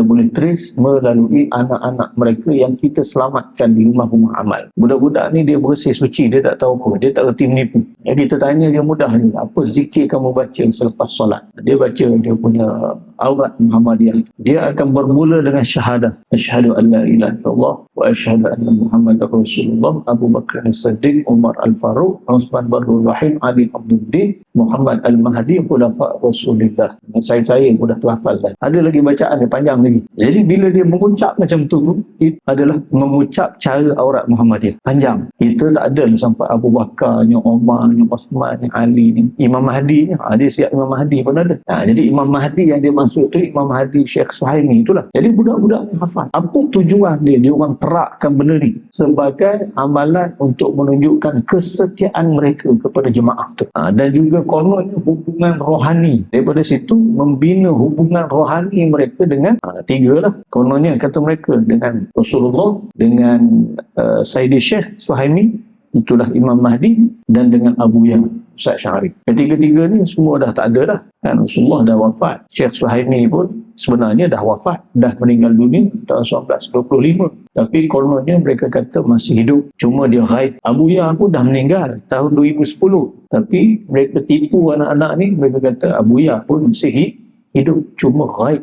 kita boleh trace melalui anak-anak mereka yang kita selamatkan di rumah-rumah amal. Budak-budak ni dia bersih suci, dia tak tahu apa, dia tak reti menipu. Yang kita tanya dia mudah ni, apa zikir kamu baca selepas solat? Dia baca dia punya aurat Muhammadiyah. Dia akan bermula dengan syahadah. Asyhadu an la ilaha illallah wa asyhadu anna Muhammadar Rasulullah Abu Bakar As-Siddiq, Umar Al-Faruq, Utsman Barul Rahim, Ali Abduddin, Muhammad Al-Mahdi, Khulafa Rasulullah. Saya saya mudah terhafal dah. Ada lagi bacaan yang panjang lagi. Jadi bila dia mengucap macam tu, itu adalah mengucap cara aurat Muhammadiyah. Panjang. Kita tak ada sampai Abu Bakar, Umar, Uthman, Ali, Imam Mahdi. Ha, dia siap Imam Mahdi pun ada. Ha, jadi Imam Mahdi yang dia tu Imam Mahdi Syekh Suhaimi itulah. Jadi budak-budak hafal. Apa tujuan dia? Dia orang terakkan benda ni sebagai amalan untuk menunjukkan kesetiaan mereka kepada jemaah tu. Ha, dan juga kononnya hubungan rohani. Daripada situ membina hubungan rohani mereka dengan ha, tiga lah. Kononnya kata mereka dengan Rasulullah, dengan uh, Sayyidi Syekh Suhaimi, itulah Imam Mahdi dan dengan Abu Yang Ustaz Syarif. Ketiga-tiga ni semua dah tak ada dah. Kan Rasulullah dah wafat. Syekh Suhaimi pun sebenarnya dah wafat. Dah meninggal dunia tahun 1925. Tapi kononnya mereka kata masih hidup. Cuma dia ghaib. Abu Yang pun dah meninggal tahun 2010. Tapi mereka tipu anak-anak ni. Mereka kata Abu Yang pun masih hidup. Cuma ghaib.